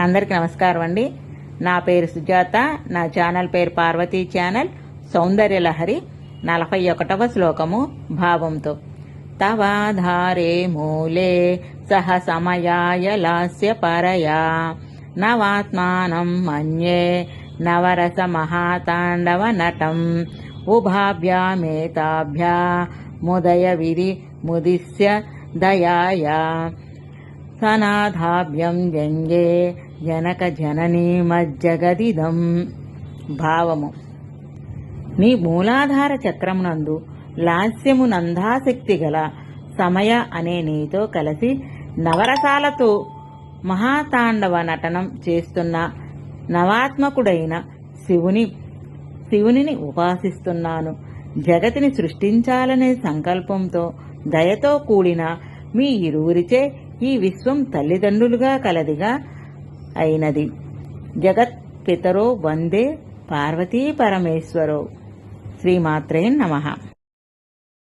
అందరికీ నమస్కారం అండి. నా పేరు సుజాత నా ఛానల్ పేరు పార్వతీ ఛానల్ సౌందర్యలహరి నలభై ఒకటవ శ్లోకము భావంతో. తవాధారే మూలే సహ సమయాయ లాస్య పరయా నవాత్మానం మన్యే నవరస మహాతాండవ నటం ఉభాభ్యామేతాభ్యా ముదయ విరి ముదిస్య దయాయా. సనాథాభ్యం వ్యంగే జనక జననీ మజ్జగదిదం. భావము. నీ మూలాధార చక్రమునందు లాస్యమునందాశక్తి గల సమయ అనే నీతో కలిసి నవరసాలతో మహాతాండవ నటనం చేస్తున్న నవాత్మకుడైన శివుని శివునిని ఉపాసిస్తున్నాను. జగతిని సృష్టించాలనే సంకల్పంతో దయతో కూడిన మీ ఇరువురిచే ఈ విశ్వం తల్లిదండ్రులుగా కలదిగా అయినది. జగత్ పితరో వందే పార్వతీ పరమేశ్వరో. శ్రీమాత్రే నమః.